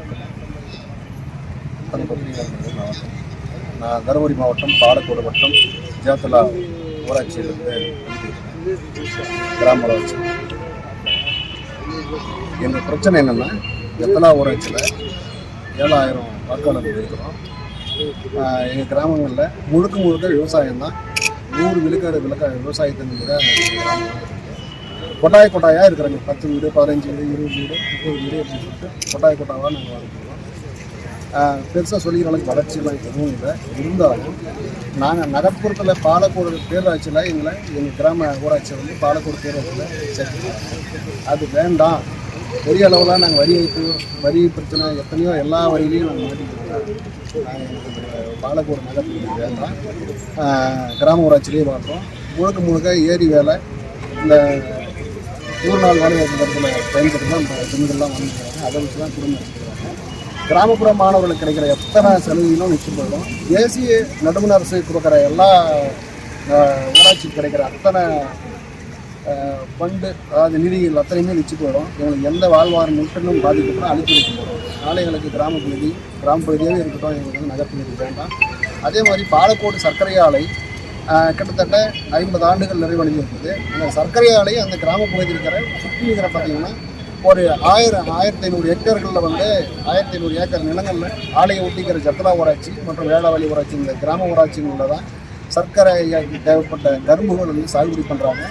மாவட்டம் நான் தருமபுரி மாவட்டம் பாலக்கோடு வட்டம் ஜேத்தலா ஊராட்சியிலிருந்து கிராம ஊராட்சி. எங்கள் பிரச்சனை என்னென்னா ஜேத்தலா ஊராட்சியில் ஏழாயிரம் வாக்காளர்கள் இருக்கிறோம். எங்கள் கிராமங்களில் முழுக்க முழுக்க விவசாயம் தான் நூறு விழுக்காடு விளக்க விவசாயத்தின் மீது கொட்டாய் கொட்டாயாக இருக்கிறாங்க. பத்து வீடு பதினஞ்சு வீடு இருபது வீடு முப்பது வீடு அப்படின்னு சொல்லிட்டு கொட்டாய் கொட்டாவாக நாங்கள் வாழ்க்கிறோம் பெருசாக சொல்லிக்கிற அளவுக்கு வளர்ச்சியெல்லாம் எதுவும் இல்லை. இருந்தாலும் நாங்கள் நகர்ப்புறத்தில் பாலக்கோடு பேராட்சியில் எங்களை எங்கள் கிராம ஊராட்சியை வந்து பாலக்கோடு பேராட்சியில் சேர்த்துக்கலாம் அது வேண்டாம். பெரிய அளவில் நாங்கள் வரி வைப்பு வரி பிரச்சனை எத்தனையோ எல்லா வரியிலையும் நாங்கள் மாட்டிக்கிறோம் நாங்கள் பாலக்கோடு நகரத்துக்கு வேண்டாம். கிராம ஊராட்சியிலேயே வாழ்றோம். முழுக்க முழுக்க ஏரி வேலை இந்த நூறு நாள் வேலைவாய்ப்பு தரத்தில் பயன்படுத்தி தான் அந்த பெண்கள்லாம் வாங்கிக்கிறாங்க. அதை வச்சு தான் குடும்பம் வச்சுக்கிறாங்க கிராமப்புற மாணவர்களுக்கு கிடைக்கிற எத்தனை சலுகைகளும் நிச்சயப்படும் ஏசி தேசிய அரசு கொடுக்குற எல்லா ஊராட்சிக்கு கிடைக்கிற அத்தனை பண்டு ஃபண்டு அதாவது நிதிகள் அத்தனையுமே நிச்சயம் போயிடும். எங்களுக்கு எந்த வாழ்வாரம் முற்றிலும் பாதிக்கப்படும் அனுப்பி வைக்க போகிறோம் அதனால எங்களுக்கு கிராம பகுதி கிராம பகுதியாகவே இருக்கட்டும் எங்களுக்கு வந்து நகர்ப்பகுதி வேண்டாம். அதே மாதிரி பாலக்கோடு சர்க்கரை ஆலை கிட்டத்தட்ட ஐம்பது ஆண்டுகள் நிறைவடைஞ்சிருக்குது அந்த சர்க்கரை ஆலை அந்த கிராம பகுதியில் இருக்கிற சுற்றி இருக்கிற பார்த்தீங்கன்னா ஒரு ஆயிரம் ஆயிரத்தி ஐநூறு ஹெக்டர்களில் வந்து ஆயிரத்தி ஐநூறு ஏக்கர் நிலங்களில் ஆலையை ஒட்டிக்கிற ஜத்தலா ஊராட்சி மற்றும் வேளாவளி ஊராட்சி இந்த கிராம ஊராட்சிகளில் தான் சர்க்கரை தேவைப்பட்ட கரும்புகள் வந்து சாகுபடி பண்ணுறாங்க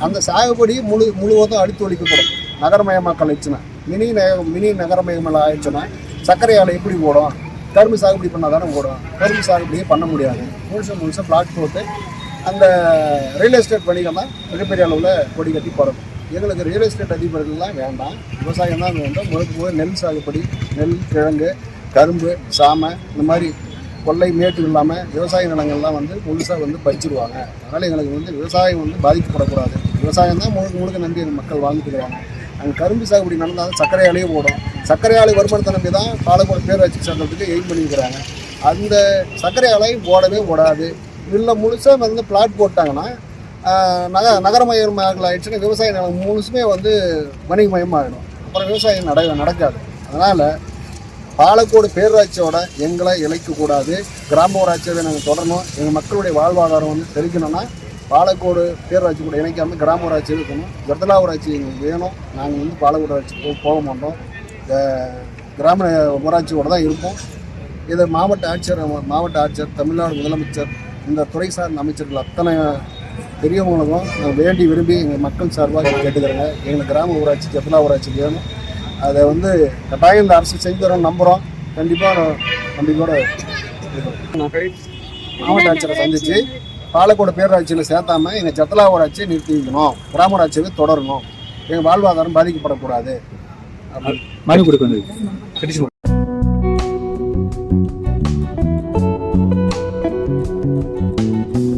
அந்த சாகுபடி முழு முழுவதும் அழித்து ஒழிக்கப்படும். நகரமயமாக்கல் ஆயிடுச்சுன்னா மினி நக மினி நகரமயமல் ஆயிடுச்சுன்னா சர்க்கரை ஆலை எப்படி போடும் கரும்பு சாகுபடி பண்ணால் தானே ஓடும். கரும்பு சாகுபடியே பண்ண முடியாது. முழுசு முழுசாக பிளாட் போட்டு அந்த ரியல் எஸ்டேட் வணிகம் தான் மிகப்பெரிய அளவில் கொடி கட்டி போகிறது எங்களுக்கு ரியல் எஸ்டேட் அதிபர்கள்லாம் வேண்டாம். விவசாயம் தான் வேண்டும் முழுக்க முழு நெல் சாகுபடி நெல் கிழங்கு கரும்பு சாமை இந்த மாதிரி கொள்ளை மேட்டு இல்லாமல் விவசாய நிலங்கள்லாம் வந்து முழுசாக வந்து பறிச்சிருவாங்க. அதனால் எங்களுக்கு வந்து விவசாயம் வந்து பாதிக்கப்படக்கூடாது. விவசாயம் தான் முழுக்க முழுக்க நம்பி மக்கள் வாழ்ந்துட்டு அங்கே கரும்பு சாகுபடி நடந்தாலும் சர்க்கரை ஆலையே ஓடும் சர்க்கரை ஆலை வருமானத்தை நம்பி தான் பாலக்கோடு பேராட்சி சட்டத்துக்கு எய்ம் பண்ணியிருக்கிறாங்க. அந்த சர்க்கரை ஆலை ஓடவே ஓடாது இல்லை முழுசாக வந்து பிளாட் போட்டாங்கன்னா நக நகரமயமாகல் ஆயிடுச்சுன்னா விவசாய நிலம் முழுசுமே வந்து வணிகமயமாகிடும் அப்புறம் விவசாயம் நட நடக்காது. அதனால் பாலக்கோடு பேரூராட்சியோட எங்களை இழைக்கக்கூடாது கிராம ஊராட்சியை நாங்கள் தொடரணும். எங்கள் மக்களுடைய வாழ்வாதாரம் வந்து தெரிவிக்கணும்னா பாலக்கோடு பேரூராட்சி கூட இணைக்காமல் கிராம ஊராட்சி இருக்கணும். ஜர்தலா ஊராட்சி எங்களுக்கு வேணும். நாங்கள் வந்து பாலக்கோடு ஊராட்சி போக மாட்டோம். கிராம ஊராட்சியோட தான் இருப்போம். இதை மாவட்ட ஆட்சியர் மாவட்ட ஆட்சியர் தமிழ்நாடு முதலமைச்சர் இந்த துறை சார்ந்த அமைச்சர்கள் அத்தனை பெரியவங்களுக்கும் வேண்டி விரும்பி எங்கள் மக்கள் சார்பாக கேட்டுக்கிறேங்க. எங்களுக்கு கிராம ஊராட்சி ஜப்லா ஊராட்சி வேணும். அதை வந்து கட்டாயம் இந்த அரசு செஞ்சு தரோம் நம்புகிறோம் கண்டிப்பாக நம்பிக்கையோட மாவட்ட ஆட்சியரை சந்தித்து பாலக்கோடு பேரூராட்சியில் சேர்த்தாம எங்கள் ஜத்தலா ஊராட்சியை நிறுத்தி வைக்கணும். கிராமராட்சியை தொடரணும். எங்கள் வாழ்வாதாரம் பாதிக்கப்படக்கூடாது. மனு கொடுக்கணும் thank